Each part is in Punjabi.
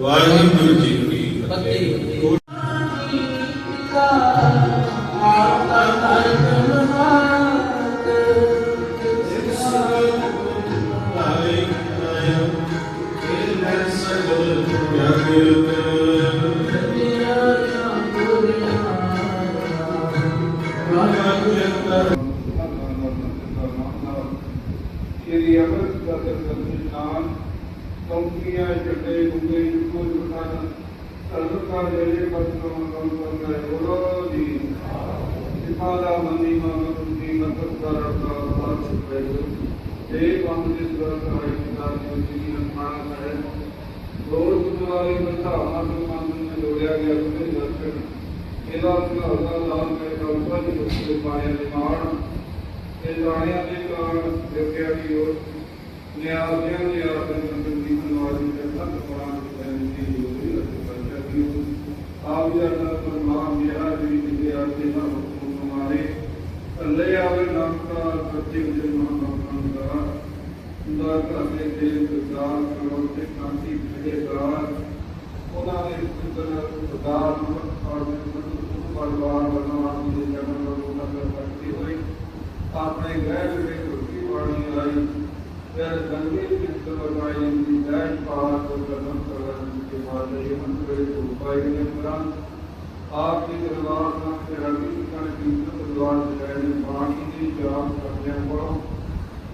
ਵਾਹਿਗੁਰੂ ਜੀ ਕੀ ਫਤਿਹ ਸ਼੍ਰੀ ਅੰਮ੍ਰਿਤ ਦਰ ਦਰਸ਼ਨ ਕੰਪਨੀਆਂ ਚੱਡੇ ਗੁੰਗੇ, ਕੋਈ ਬਖਾਨਾ ਸਰਵਕਾਰ ਜਿਹੜੇ ਪਤਨੋਂ ਕੰਮ ਕਰਦਾ ਹੈ ਉਹ ਜੀ ਸਿਫਾਲਾ ਮੰਨੀ ਮਾਮੂ ਦੀ ਮਤਲਬ ਕਰ ਦਾ ਬਾਤ ਹੈ। ਇਹ ਕੰਮ ਜਿਸ ਦਾ ਸਹਾਇ ਦਾ ਜੀ ਨਿਰਮਾਣ ਹੈ ਰੋਜ਼ ਗੁਰਦੁਆਰੇ ਬੰਧਾਵਾਂ ਨੂੰ ਮਨ ਨੂੰ ਜੋੜਿਆ ਗਿਆ, ਉਹਦੇ ਦਰਸ਼ਨ। ਇਹਦਾ ਸੁਭਾਅ ਦਾ ਲਾਭ ਹੈ ਕਲਪਾ ਦੀ ਮੁਕਤੀ ਪਾਇਆ ਨਿਮਾਣ। ਇਹ ਜਾਣਿਆ ਦੇ ਕਾਰਨ, ਦੇਖਿਆ ਕਿ ਉਹ ਨਿਆਜ਼ਿਆਂ ਦੀ ਆਦਤ ਨੂੰ ਦੀ ਨਵਾਜ਼ੀ ਦੇ ਸੱਤ ਕੁਰਾਨ ਦੀ ਬੇਨਤੀ ਹੋਈ ਹੈ ਕਿ ਆਪ ਜੀ ਦਾ ਪਰਮਾਤਮਾ ਮੇਰਾ ਜੀ ਦੀ ਆਦਤ ਦਾ ਹੁਕਮ ਹਮਾਰੇ ਅੱਲੇ ਆਵੇ ਨਾਮ ਦਾ, ਸੱਚੇ ਦੇ ਮਹਾਨ ਦਾ ਦਾ। ਕਰਦੇ ਦੇ ਗੁਰਦਾਸ ਕਰੋ ਤੇ ਕਾਂਤੀ ਫਿਰੇ ਉਹਨਾਂ ਦੇ ਸੁੰਦਰ ਸਰਦਾਰ ਔਰ ਪਰਿਵਾਰ ਵੱਲੋਂ ਆਪ ਦੇ ਚਰਨ ਨੂੰ ਨਗਰ ਕਰਤੀ ਹੋਈ ਆਪਣੇ ਗ੍ਰਹਿ ਵਿੱਚ ਰੋਟੀ ਪਾਣੀ ਆਈ। ਫਿਰ ਗੰਗੇ ਵਿੱਚ ਲਗਾਈ ਦੀ ਦੈਸ਼ ਪਾਰ ਤੋਂ ਕਦਮ ਕਰਨ ਕੇ ਬਾਅਦ ਇਹ ਮੰਤਰੇ ਤੋਂ ਪਾਈ ਨੇ ਕੁਰਾਨ ਆਪ ਦੀ ਦਰਬਾਰ ਨਾਲ ਤੇ ਰਵੀ ਕਣ ਕੀਰਤਨ ਦਰਬਾਰ ਦੇ ਰਹਿਣ ਬਾਣੀ ਦੀ ਜਾਪ ਕਰਦਿਆਂ ਕੋਲੋਂ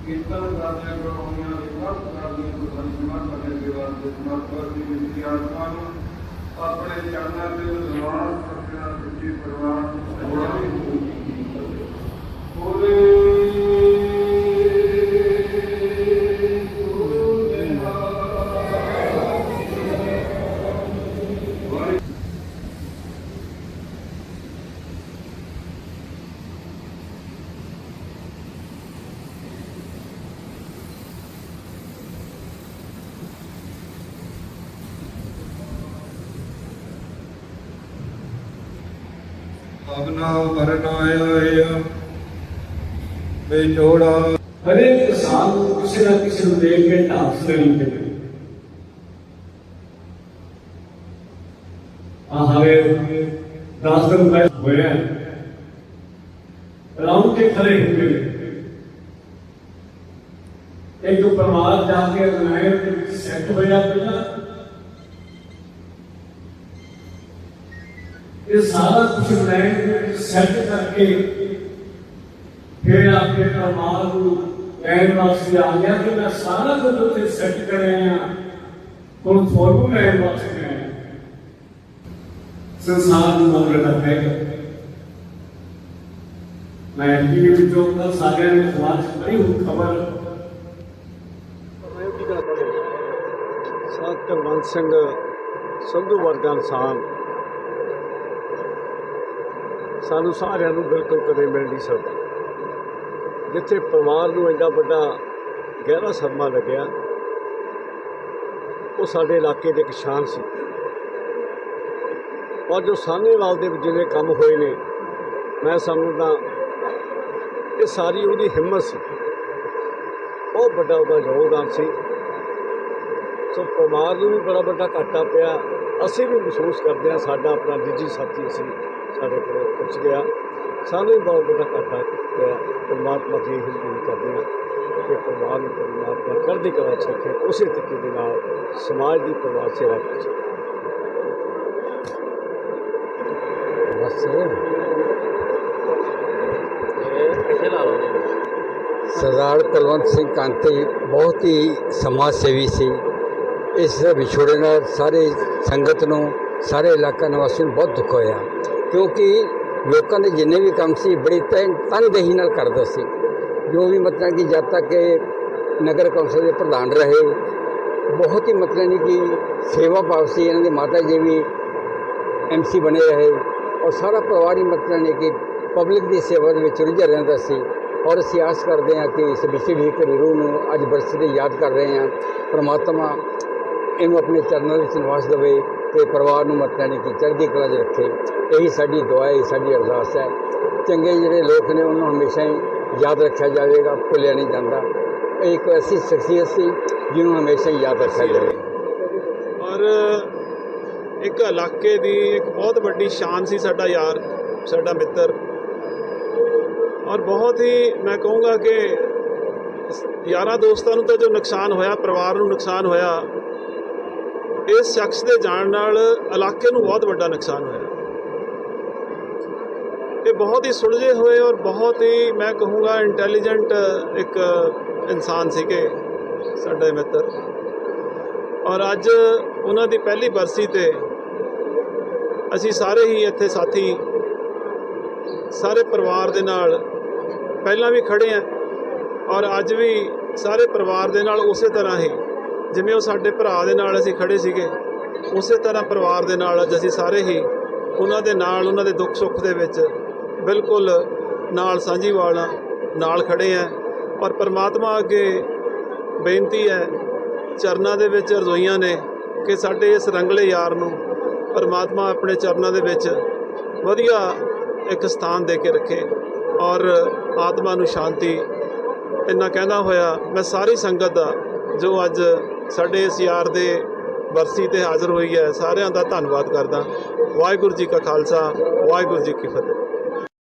ਕੀਰਤਨ ਕਰਦਿਆਂ ਕੋਲੋਂ ਉਹਨਾਂ ਦੇ ਸਭ ਕਰਦਿਆਂ ਤੋਂ ਸੰਸਮਾ ਕਰਨੇ ਦੇ ਵਾਸਤੇ ਸਮਰਪਣ ਦੀ ਵਿਧੀ ਆਤਮਾ ਨੂੰ ਆਪਣੇ ਚਰਨਾਂ ਦੇ ਦਰਬਾਰ ਸੱਜਣਾ ਸੱਚੇ ਪਰਿਵਾਰ ਨੂੰ ਸਜਣਾ ਆਪਨਾ ਵਰਨਾਇਆ ਵਿਛੋੜਾ ਹਰੇਕ ਕਿਸਾਨ ਨੂੰ ਕਿਸੇ ਨਾ ਕਿਸੇ ਨੂੰ ਦੇਖ ਕੇ ਢਾਂਸ ਲੈਣੀ ਚਾਹੀਦੀ ਆ ਹਵੇ 10 ਦਿਨ ਪਹਿਲਾਂ ਹੋਇਆ। ਰਾਉਂਡ ਤੇ ਖੜੇ ਹੁੰਦੇ ਨੇ ਇੱਕ ਪਰਮਾਰ ਜਾ ਕੇ ਨਾਇਰ ਦੇ ਵਿੱਚ ਸੈੱਟ ਹੋਇਆ ਪਹਿਲਾਂ ਇਹ ਸਾਰਾ ਕੁਝ ਨਾਇਰ ਦੇ ਵਿੱਚ ਸੈੱਟ ਕਰਕੇ ਫਿਰ ਆਪਣੇ ਪਰਮਾਰ ਨੂੰ ਕਹਿਣ ਵਾਸਤੇ ਆ ਗਿਆ ਕਿ ਮੈਂ ਸਾਰਾ ਕੁਝ ਉੱਥੇ ਸੈੱਟ ਕਰਿਆ ਆ ਹੁਣ ਫੋਰਮੂ ਲੈਣ ਵਾਸਤੇ ਆਇਆ ਸੰਸਾਰ ਨੂੰ ਮੰਗ ਰਿਹਾ ਹੈ ਮੈਂ ਵੀ ਵਿੱਚੋਂ ਕੱਲ ਸਾਰਿਆਂ ਨੇ ਸਮਾਜ ਚ ਪੜ੍ਹੀ ਹੋਈ ਖਬਰ ਸਾਧ ਕੁਲਵੰਤ ਸਿੰਘ ਸੰਧੂ ਵਰਗਾ ਇਨਸਾਨ ਸਾਨੂੰ ਸਾਰਿਆਂ ਨੂੰ ਬਿਲਕੁਲ ਕਦੇ ਮਿਲ ਨਹੀਂ ਸਕਦਾ। ਜਿੱਥੇ ਪਰਿਵਾਰ ਨੂੰ ਇੰਨਾ ਵੱਡਾ ਗਹਿਰਾ ਸਦਮਾ ਲੱਗਿਆ, ਉਹ ਸਾਡੇ ਇਲਾਕੇ ਦੇ ਇੱਕ ਸ਼ਾਨ ਸੀ। ਔਰ ਜੋ ਸਾਹਨੇਵਾਲ ਦੇ ਵਿੱਚ ਕੰਮ ਹੋਏ ਨੇ, ਮੈਂ ਸਮਝਦਾ ਇਹ ਸਾਰੀ ਉਹਦੀ ਹਿੰਮਤ ਸੀ। ਬਹੁਤ ਵੱਡਾ ਉਹਦਾ ਯੋਗਦਾਨ ਸੀ। ਸੋ ਪਰਿਵਾਰ ਨੂੰ ਵੀ ਬੜਾ ਵੱਡਾ ਘਾਟਾ ਪਿਆ। ਅਸੀਂ ਵੀ ਮਹਿਸੂਸ ਕਰਦੇ ਹਾਂ ਸਾਡਾ ਆਪਣਾ ਨਿੱਜੀ ਸਾਥੀ ਸੀ। ਸਾਡੇ ਕੋਲ ਪੁੱਛ ਗਿਆ। ਸਾਨੂੰ ਵੀ ਬਹੁਤ ਵੱਡਾ ਘਾਟਾ ਪਿਆ ਪਰਮਾਤਮਾ ਦੀ ਹਿਲਦੀ ਕਰਦੇ ਹਾਂ ਕਿ ਪਰਿਵਾਰ ਨੂੰ ਪਰਮਾਤਮਾ ਕਰਦੀ ਕਰਾ ਸਕੇ ਉਸੇ ਤਰੀਕੇ ਦੇ ਨਾਲ ਸਮਾਜ ਦੀ ਪਰਿਵਾਰ ਸੇਵਾ ਕਰ। ਸਕੇ ਬਸ ਸਰਦਾਰ ਕੁਲਵੰਤ ਸਿੰਘ ਕਾਂਤੀ ਬਹੁਤ ਹੀ ਸਮਾਜ ਸੇਵੀ ਸੀ। ਇਸ ਵਿਛੋੜੇ ਨਾਲ ਸਾਰੇ ਸੰਗਤ ਨੂੰ ਸਾਰੇ ਇਲਾਕਾ ਨਿਵਾਸੀਆਂ ਨੂੰ ਬਹੁਤ ਦੁੱਖ ਹੋਇਆ। ਕਿਉਂਕਿ ਲੋਕਾਂ ਦੇ ਜਿੰਨੇ ਵੀ ਕੰਮ ਸੀ, ਬੜੀ ਤਨ ਤਨਦੇਹੀ ਨਾਲ ਕਰਦਾ ਸੀ। ਜੋ ਵੀ ਮਤਲਬ ਕਿ ਜਦ ਤੱਕ ਨਗਰ ਕੌਂਸਲ ਦੇ ਪ੍ਰਧਾਨ ਰਹੇ, ਬਹੁਤ ਹੀ ਮਤਲਬ ਨਹੀਂ ਕਿ ਸੇਵਾ ਭਾਵ ਸੀ ਇਹਨਾਂ ਦੇ ਮਾਤਾ ਜੀ ਵੀ ਐਮਸੀ ਬਣੇ ਰਹੇ ਔਰ ਸਾਰਾ ਪਰਿਵਾਰ ਹੀ ਮਤਲਬ ਨਹੀਂ ਕਿ ਪਬਲਿਕ ਦੀ ਸੇਵਾ ਦੇ ਵਿੱਚ ਰੁੱਝਿਆ ਰਹਿੰਦਾ ਸੀ ਔਰ ਅਸੀਂ ਆਸ ਕਰਦੇ ਹਾਂ ਕਿ ਇਸ ਵਿਸ਼ੇ ਵੀ ਰੂਹ ਨੂੰ ਅੱਜ ਬਰਸੇ ਤੇ ਯਾਦ ਕਰ ਰਹੇ ਹਾਂ। ਪ੍ਰਮਾਤਮਾ ਇਹਨੂੰ ਆਪਣੇ ਚਰਨਾਂ ਵਿੱਚ ਨਿਵਾਸ ਦੇਵੇ ਤੇ ਪਰਿਵਾਰ ਨੂੰ ਮਤਲਬ ਨਹੀਂ ਕਿ ਚੜ੍ਹਦੀ ਕਲਾ 'ਚ ਰੱਖੇ। ਇਹੀ ਸਾਡੀ ਦੁਆ ਹੈ ਸਾਡੀ ਅਰਦਾਸ ਹੈ। ਚੰਗੇ ਜਿਹੜੇ ਲੋਕ ਨੇ, ਉਹਨਾਂ ਨੂੰ ਹਮੇਸ਼ਾ ਹੀ ਯਾਦ ਰੱਖਿਆ ਜਾਵੇਗਾ, ਭੁੱਲਿਆ ਨਹੀਂ ਜਾਂਦਾ। ਇਹ ਇੱਕ ਐਸੀ ਸ਼ਖਸੀਅਤ ਸੀ, ਜਿਹਨੂੰ ਹਮੇਸ਼ਾ ਹੀ ਯਾਦ ਰੱਖਿਆ ਜਾਵੇਗਾ। ਔਰ ਇੱਕ ਇਲਾਕੇ ਦੀ ਇੱਕ ਬਹੁਤ ਵੱਡੀ ਸ਼ਾਨ ਸੀ ਸਾਡਾ ਯਾਰ, ਸਾਡਾ ਮਿੱਤਰ। ਔਰ ਬਹੁਤ ਹੀ ਮੈਂ ਕਹੂੰਗਾ ਕਿ ਯਾਰਾਂ ਦੋਸਤਾਂ ਨੂੰ ਤਾਂ ਜੋ ਨੁਕਸਾਨ ਹੋਇਆ, ਪਰਿਵਾਰ ਨੂੰ ਨੁਕਸਾਨ ਹੋਇਆ, ਇਸ ਸ਼ਖਸ ਦੇ ਜਾਣ ਨਾਲ ਇਲਾਕੇ ਨੂੰ ਬਹੁਤ ਵੱਡਾ ਨੁਕਸਾਨ ਹੋਇਆ। ਇਹ ਬਹੁਤ ਹੀ ਸੁਲਝੇ ਹੋਏ ਔਰ ਬਹੁਤ ਹੀ, ਮੈਂ ਕਹੂੰਗਾ ਇੰਟੈਲੀਜੈਂਟ ਇੱਕ ਇਨਸਾਨ ਸੀਗੇ ਸਾਡੇ ਮਿੱਤਰ। ਔਰ ਅੱਜ ਉਹਨਾਂ ਦੀ ਪਹਿਲੀ ਬਰਸੀ ਤੇ ਅਸੀਂ ਸਾਰੇ ਹੀ ਇੱਥੇ ਸਾਥੀ, ਸਾਰੇ ਪਰਿਵਾਰ ਦੇ ਨਾਲ ਪਹਿਲਾਂ ਵੀ ਖੜੇ ਆ ਔਰ ਅੱਜ ਵੀ ਸਾਰੇ ਪਰਿਵਾਰ ਦੇ ਨਾਲ ਉਸੇ ਤਰ੍ਹਾਂ ਹੀ, ਜਿਵੇਂ ਉਹ ਸਾਡੇ ਭਰਾ ਦੇ ਨਾਲ ਅਸੀਂ ਖੜੇ ਸੀਗੇ, ਉਸੇ ਤਰ੍ਹਾਂ ਪਰਿਵਾਰ ਦੇ ਨਾਲ ਅੱਜ ਅਸੀਂ ਸਾਰੇ ਹੀ ਉਹਨਾਂ ਦੇ ਨਾਲ, ਉਹਨਾਂ ਦੇ ਦੁੱਖ ਸੁੱਖ ਦੇ ਵਿੱਚ ਬਿਲਕੁਲ ਨਾਲ ਸਾਂਝੀਵਾਲ ਨਾਲ ਖੜੇ ਆ। ਔਰ ਪਰਮਾਤਮਾ ਅੱਗੇ ਬੇਨਤੀ ਹੈ, ਚਰਨਾਂ ਦੇ ਵਿੱਚ ਰਜ਼ੋਈਆਂ ਨੇ ਕਿ ਸਾਡੇ ਇਸ ਰੰਗਲੇ ਯਾਰ ਨੂੰ ਪਰਮਾਤਮਾ ਆਪਣੇ ਚਰਨਾਂ ਦੇ ਵਿੱਚ ਵਧੀਆ ਇੱਕ ਸਥਾਨ ਦੇ ਕੇ ਰੱਖੇ ਔਰ ਆਤਮਾ ਨੂੰ ਸ਼ਾਂਤੀ ਇੰਨਾ ਕਹਿੰਦਾ ਹੋਇਆ, ਮੈਂ ਸਾਰੀ ਸੰਗਤ ਦਾ ਜੋ ਅੱਜ ਸਾਡੇ ਇਸ ਯਾਰ ਦੇ ਬਰਸੀ ਤੇ ਹਾਜ਼ਰ ਹੋਈ ਹੈ, ਸਾਰਿਆਂ ਦਾ ਧੰਨਵਾਦ ਕਰਦਾ। ਵਾਹਿਗੁਰੂ ਜੀ ਕਾ ਖਾਲਸਾ, ਵਾਹਿਗੁਰੂ ਜੀ ਕੀ ਫਤਿਹ।